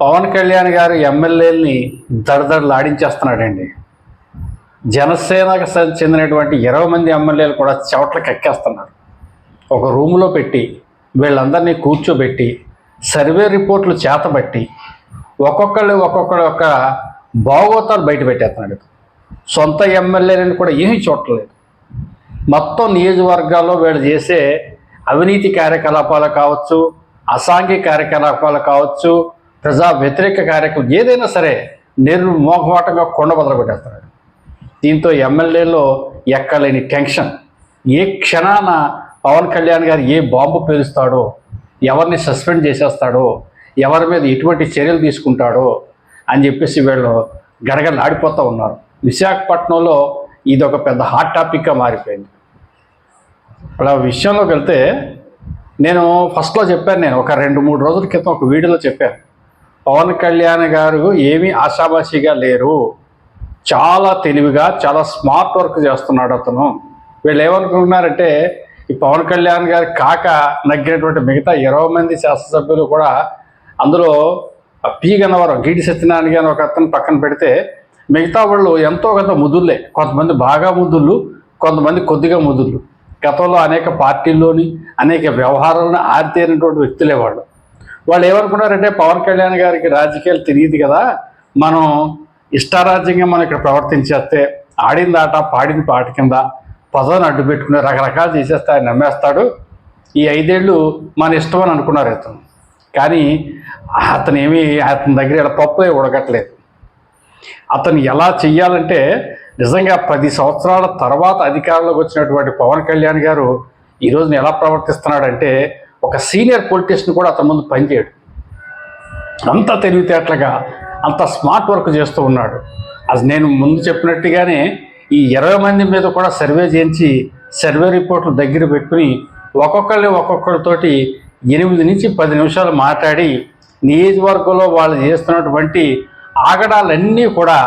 పవన్ కళ్యాణ్ గారు ఎమ్మెల్యేలని దడదడలాడించేస్తున్నాడండి. జనసేనకు చెందినటువంటి ఇరవై మంది ఎమ్మెల్యేలు కూడా చెవట్లకు ఎక్కేస్తున్నారు ఒక రూములో పెట్టి వీళ్ళందరినీ కూర్చోబెట్టి సర్వే రిపోర్ట్లు చేతబట్టి ఒక్కొక్కళ్ళు ఒక్కొక్కడు ఒక భాగోతాలు బయట పెట్టేస్తున్నాడు. సొంత ఎమ్మెల్యేలను కూడా ఏమీ చూడట్లేదు. మొత్తం నియోజకవర్గాల్లో వీళ్ళు చేసే అవినీతి కార్యకలాపాలు కావచ్చు అసాంఘిక కార్యకలాపాలు కావచ్చు ప్రజా వ్యతిరేక కార్యక్రమం ఏదైనా సరే నిర్మోహమాటంగా కొండ బదలగొట్టేస్తున్నాడు దీంతో ఎమ్మెల్యేలో ఎక్కలేని టెన్షన్. ఏ క్షణాన పవన్ కళ్యాణ్ గారు ఏ బాంబు పేలుస్తాడో ఎవరిని సస్పెండ్ చేసేస్తాడో ఎవరి మీద ఎటువంటి చర్యలు తీసుకుంటాడో అని చెప్పేసి వీళ్ళు గడగడలాడిపోతూ ఉన్నారు. విశాఖపట్నంలో ఇది ఒక పెద్ద హాట్ టాపిక్గా మారిపోయింది. అలా విషయంలోకి వెళ్తే నేను ఫస్ట్లో చెప్పాను నేను ఒక రెండు మూడు రోజుల క్రితం ఒక వీడియోలో చెప్పాను. పవన్ కళ్యాణ్ గారు ఏమీ ఆశాభాషిగా లేరు. చాలా తెలివిగా చాలా స్మార్ట్ వర్క్ చేస్తున్నాడు అతను. వీళ్ళు ఏమనుకుంటున్నారంటే ఈ పవన్ కళ్యాణ్ గారి కాక నగ్గినటువంటి మిగతా ఇరవై మంది శాసనసభ్యులు కూడా అందులో పీగనవరం పి గన్నవరం గీటి సత్యనారాయణ గారిని ఒక అతను పక్కన పెడితే మిగతా వాళ్ళు ఎంతో కొంత ముదుర్లే. కొంతమంది బాగా ముదుర్లు కొంతమంది కొద్దిగా ముదుర్లు. గతంలో అనేక పార్టీల్లోని అనేక వ్యవహారాలను ఆరితేరినటువంటి వ్యక్తులే వాళ్ళు. వాళ్ళు ఏమనుకున్నారంటే పవన్ కళ్యాణ్ గారికి రాజకీయాలు తెలియదు కదా మనం ఇష్టారాజ్యంగా మనం ఇక్కడ ప్రవర్తించేస్తే ఆడింది ఆట పాడింది పాట కింద పదవిని అడ్డు పెట్టుకుని రకరకాలు చేసేస్తే ఆయన నమ్మేస్తాడు. ఈ ఐదేళ్ళు మన ఇష్టం అని అనుకున్నారు ఇతను. కానీ అతను ఏమీ అతని దగ్గర ఇలా పప్పు ఉడకట్లేదు. అతను ఎలా చెయ్యాలంటే నిజంగా పది సంవత్సరాల తర్వాత అధికారంలోకి వచ్చినటువంటి పవన్ కళ్యాణ్ గారు ఈ రోజున ఎలా ప్రవర్తిస్తున్నాడంటే ఒక సీనియర్ పొలిటీషియన్ కూడా అతని ముందు పనిచేయడు. అంత తెలివితేటలుగా అంత స్మార్ట్ వర్క్ చేస్తూ ఉన్నాడు. అది నేను ముందు చెప్పినట్టుగానే ఈ ఇరవై మంది మీద కూడా సర్వే చేయించి సర్వే రిపోర్ట్లు దగ్గర పెట్టుకుని ఒక్కొక్కరిని ఒక్కొక్కరితోటి ఎనిమిది నుంచి పది నిమిషాలు మాట్లాడి నియోజకవర్గంలో వాళ్ళు చేస్తున్నటువంటి ఆగడాలన్నీ కూడా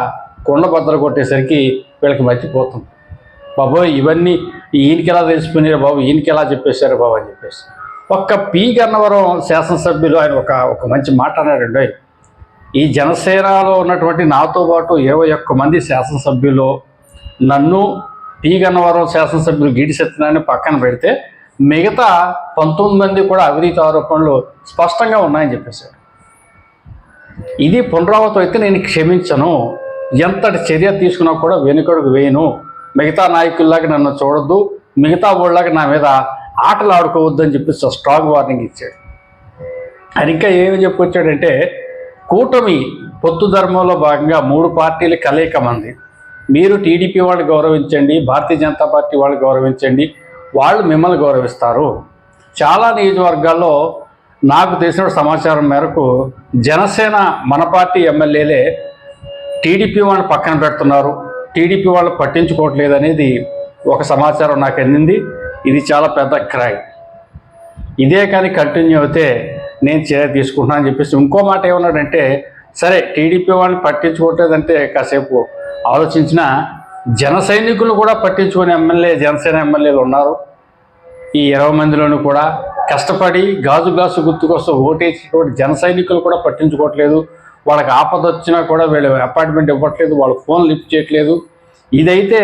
కొండ బద్దలు కొట్టేసరికి వీళ్ళకి మర్చిపోతుంది బాబోయ్ ఇవన్నీ ఈయనకి ఎలా తెలిసిపోయినారు బాబు ఈయనకి ఎలా చెప్పేశారు బాబు అని చెప్పేసి. ఒక్క పి. గన్నవరం శాసనసభ్యులు ఆయన ఒక ఒక మంచి మాట అన్నాడండి ఈ జనసేనలో ఉన్నటువంటి నాతో పాటు ఇరవై ఒక్క మంది శాసనసభ్యులు నన్ను పి. గన్నవరం శాసనసభ్యులు గీడి సత్యనారాయణ పక్కన పెడితే మిగతా పంతొమ్మిది మంది కూడా అవినీతి ఆరోపణలు స్పష్టంగా ఉన్నాయని చెప్పేశారు. ఇది పునరావృతం అయితే నేను క్షమించను. ఎంతటి చర్య తీసుకున్నా కూడా వెనుకడుగు వేయను. మిగతా నాయకుల్లాగా నన్ను చూడొద్దు. మిగతా వాళ్ళకి నా మీద ఆటలు ఆడుకోవద్దు అని చెప్పి స్ట్రాంగ్ వార్నింగ్ ఇచ్చాడు. ఆయన ఇంకా ఏమి చెప్పొచ్చాడంటే కూటమి పొత్తు ధర్మంలో భాగంగా మూడు పార్టీలు కలయిక మంది. మీరు టీడీపీ వాళ్ళు గౌరవించండి భారతీయ జనతా పార్టీ వాళ్ళు గౌరవించండి వాళ్ళు మిమ్మల్ని గౌరవిస్తారు. చాలా నియోజకవర్గాల్లో నాకు తెలిసిన సమాచారం మేరకు జనసేన మన పార్టీ ఎమ్మెల్యేలే టీడీపీ వాళ్ళని పక్కన పెడుతున్నారు. టీడీపీ వాళ్ళు పట్టించుకోవట్లేదు అనేది ఒక సమాచారం నాకు అందింది. ఇది చాలా పెద్ద క్రై. ఇదే కానీ కంటిన్యూ అయితే నేను చర్య తీసుకుంటున్నాను అని చెప్పేసి ఇంకో మాట ఏమన్నాడంటే సరే టీడీపీ వాళ్ళని పట్టించుకోవట్లేదంటే కాసేపు ఆలోచించిన జన సైనికులు కూడా పట్టించుకునే ఎమ్మెల్యే జనసేన ఎమ్మెల్యేలు ఉన్నారు. ఈ ఇరవై మందిలోనూ కూడా కష్టపడి గాజు గాజు గుర్తు కోసం ఓటేసినటువంటి జన సైనికులు కూడా పట్టించుకోవట్లేదు. వాళ్ళకి ఆపద వచ్చినా కూడా వీళ్ళు అపార్ట్మెంట్ ఇవ్వట్లేదు వాళ్ళు ఫోన్ లిఫ్ట్ చేయట్లేదు. ఇదైతే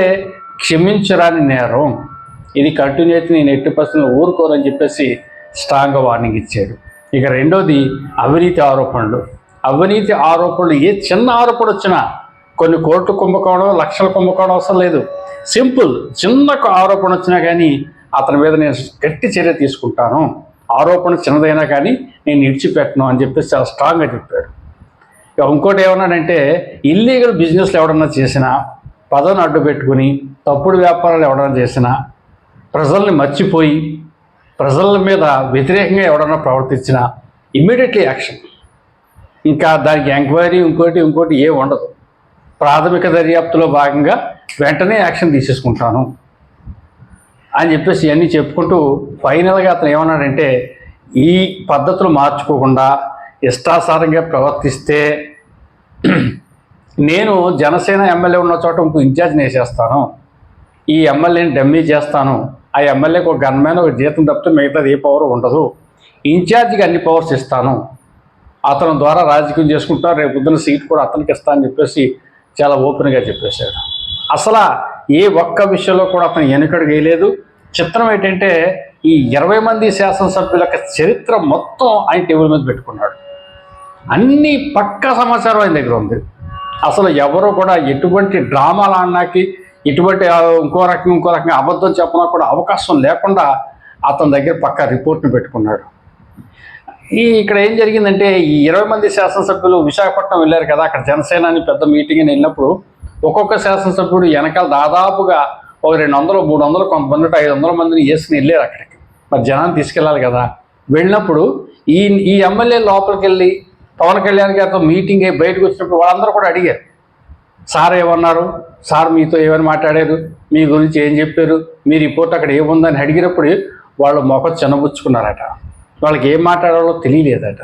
క్షమించరాని నేరం. ఇది కంటిన్యూ అయితే నేను ఎట్టి పరిస్థితుల్లో ఊరుకోరని చెప్పేసి స్ట్రాంగ్గా వార్నింగ్ ఇచ్చాడు. ఇక రెండోది అవినీతి ఆరోపణలు. అవినీతి ఆరోపణలు ఏ చిన్న ఆరోపణ వచ్చినా కొన్ని కోట్లు కుంభకోణం లక్షల కుంభకోణం అవసరం లేదు. సింపుల్ చిన్న ఆరోపణ వచ్చినా కానీ అతని మీద నేను గట్టి చర్య తీసుకుంటాను. ఆరోపణ చిన్నదైనా కానీ నేను ఇడిచిపెట్టను అని చెప్పేసి చాలా స్ట్రాంగ్గా చెప్పాడు. ఇంకోటి ఏమన్నాడంటే ఇల్లీగల్ బిజినెస్లు ఎవడన్నా చేసినా పదవిని అడ్డు పెట్టుకుని తప్పుడు వ్యాపారాలు ఎవడన్నా చేసినా ప్రజల్ని మర్చిపోయి ప్రజల మీద వ్యతిరేకంగా ఎవడన్నా ప్రవర్తించినా ఇమ్మీడియట్లీ యాక్షన్ ఇంకా దానికి ఎంక్వైరీ ఇంకోటి ఇంకోటి ఏ ఉండదు. ప్రాథమిక దర్యాప్తులో భాగంగా వెంటనే యాక్షన్ తీసేసుకుంటాను అని చెప్పేసి ఇవన్నీ చెప్పుకుంటూ ఫైనల్గా అతను ఏమన్నాడంటే ఈ పద్ధతులు మార్చుకోకుండా ఇష్టాసారంగా ప్రవర్తిస్తే నేను జనసేన ఎమ్మెల్యే ఉన్న చోట ఇంకో ఇన్ఛార్జ్ వేసేస్తాను. ఈ ఎమ్మెల్యేని డమ్మీ చేస్తాను. ఆ ఎమ్మెల్యేకి ఒక గన్మ్యాన్ ఒక జీతం తప్పితే మిగతాది ఏ పవర్ ఉండదు. ఇన్ఛార్జికి అన్ని పవర్స్ ఇస్తాను. అతని ద్వారా రాజకీయం చేసుకుంటాను రేపు పొద్దున్న సీట్ కూడా అతనికి ఇస్తా అని చెప్పేసి చాలా ఓపెన్గా చెప్పేశాడు. అసలు ఏ ఒక్క విషయంలో కూడా అతను వెనుకడు వేయలేదు. చిత్రం ఏంటంటే ఈ ఇరవై మంది శాసనసభ్యుల యొక్క చరిత్ర మొత్తం ఆయన టేబుల్ మీద పెట్టుకున్నాడు. అన్ని పక్క సమాచారం ఆయన దగ్గర ఉంది. అసలు ఎవరు కూడా ఎటువంటి డ్రామాలు ఆడినాకి ఎటువంటి ఇంకో రకం ఇంకో రకంగా అబద్ధం చెప్పనా కూడా అవకాశం లేకుండా అతని దగ్గర పక్క రిపోర్ట్ని పెట్టుకున్నాడు. ఈ ఇక్కడ ఏం జరిగిందంటే ఈ ఇరవై మంది శాసనసభ్యులు విశాఖపట్నం వెళ్ళారు కదా అక్కడ జనసేన అని పెద్ద మీటింగ్ అని వెళ్ళినప్పుడు ఒక్కొక్క శాసనసభ్యుడు వెనకాల దాదాపుగా ఒక రెండు వందలు మూడు వందలు కొంతమంది ఐదు వందల మందిని వేసుకుని వెళ్ళారు అక్కడికి. మరి జనాన్ని తీసుకెళ్ళాలి కదా. వెళ్ళినప్పుడు ఈ ఈ ఎమ్మెల్యే లోపలికి వెళ్ళి పవన్ కళ్యాణ్ గారితో మీటింగ్ అయ్యి బయటకు వచ్చినప్పుడు వాళ్ళందరూ కూడా అడిగారు. సార్ ఏమన్నారు? సార్ మీతో ఏమని మాట్లాడారు? మీ గురించి ఏం చెప్పారు? మీ రిపోర్ట్ అక్కడ ఏముందని అడిగినప్పుడు వాళ్ళు మొఖం చిన్నబుచ్చుకున్నారట వాళ్ళకి ఏం మాట్లాడాలో తెలియలేదట.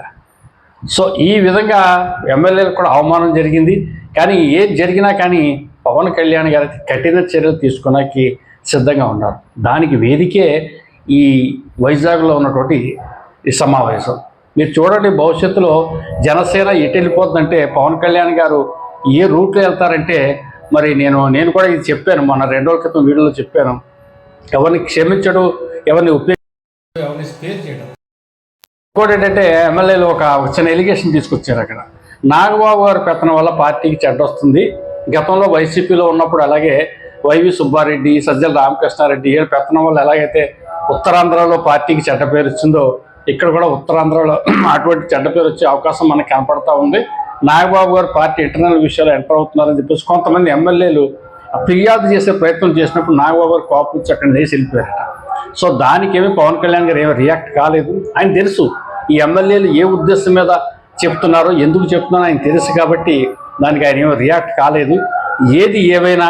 సో ఈ విధంగా ఎమ్మెల్యేలకు కూడా అవమానం జరిగింది. కానీ ఏం జరిగినా కానీ పవన్ కళ్యాణ్ గారి కఠిన చర్యలు తీసుకోవడానికి సిద్ధంగా ఉన్నారు. దానికి వేదికే ఈ వైజాగ్లో ఉన్నటువంటి ఈ సమావేశం. మీరు చూడండి భవిష్యత్తులో జనసేన ఎటు వెళ్ళిపోతుందంటే పవన్ కళ్యాణ్ గారు ఏ రూట్లో వెళ్తారంటే మరి నేను నేను కూడా ఇది చెప్పాను మొన్న రెండు రోజుల క్రితం వీడియోలో చెప్పాను. ఎవరిని క్షమించడు ఎవరిని ఉపయోగ ఎవరిని స్పేర్ చేయడం. ఇంకోటి ఏంటంటే ఎమ్మెల్యేలు ఒక ఒక చిన్న ఎలిగేషన్ తీసుకొచ్చారు అక్కడ. నాగబాబు గారి పెత్తనం వల్ల పార్టీకి చెడ్డ వస్తుంది. గతంలో వైసీపీలో ఉన్నప్పుడు అలాగే వైవి సుబ్బారెడ్డి సజ్జల రామకృష్ణారెడ్డి వీళ్ళ పెత్తనం వల్ల ఎలాగైతే ఉత్తరాంధ్రలో పార్టీకి చెడ్డ పేరు వచ్చిందో ఇక్కడ కూడా ఉత్తరాంధ్రలో అటువంటి చెడ్డ పేరు వచ్చే అవకాశం మనకు కనపడతా ఉంది. నాగబాబు గారు పార్టీ ఇంటర్నల్ విషయాలు ఎంటర్ అవుతున్నారని చెప్పేసి కొంతమంది ఎమ్మెల్యేలు ఫిర్యాదు చేసే ప్రయత్నం చేసినప్పుడు నాగబాబు గారు కోపం వచ్చి అక్కడ లేచి వెళ్ళిపోయారట. సో దానికేమీ పవన్ కళ్యాణ్ గారు ఏమీ రియాక్ట్ కాలేదు. ఆయన తెలుసు ఈ ఎమ్మెల్యేలు ఏ ఉద్దేశం మీద చెప్తున్నారో ఎందుకు చెప్తున్నారో ఆయన తెలుసు కాబట్టి దానికి ఆయన ఏమీ రియాక్ట్ కాలేదు. ఏది ఏవైనా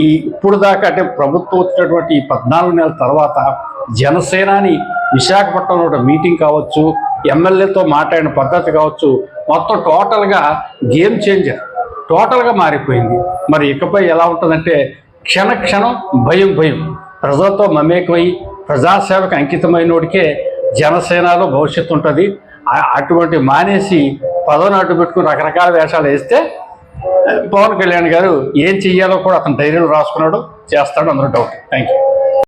ఈ ఇప్పుడు దాకా అంటే ప్రభుత్వం వచ్చినటువంటి ఈ పద్నాలుగు నెలల తర్వాత జనసేనాని విశాఖపట్నంలో ఒక మీటింగ్ కావచ్చు ఎమ్మెల్యేతో మాట్లాడిన పద్ధతి కావచ్చు మొత్తం టోటల్గా గేమ్ చేంజర్ టోటల్గా మారిపోయింది. మరి ఇకపై ఎలా ఉంటుందంటే క్షణ క్షణం భయం భయం. ప్రజలతో మమేకమై ప్రజాసేవకు అంకితమైనోడికే జనసేనలో భవిష్యత్తు ఉంటుంది. అటువంటి మానేసి పదవిని అడ్డు పెట్టుకుని రకరకాల వేషాలు వేస్తే పవన్ కళ్యాణ్ గారు ఏం చెయ్యాలో కూడా అతను ధైర్యం రాసుకున్నాడు చేస్తాడు అందరూ డౌట్ థ్యాంక్ యూ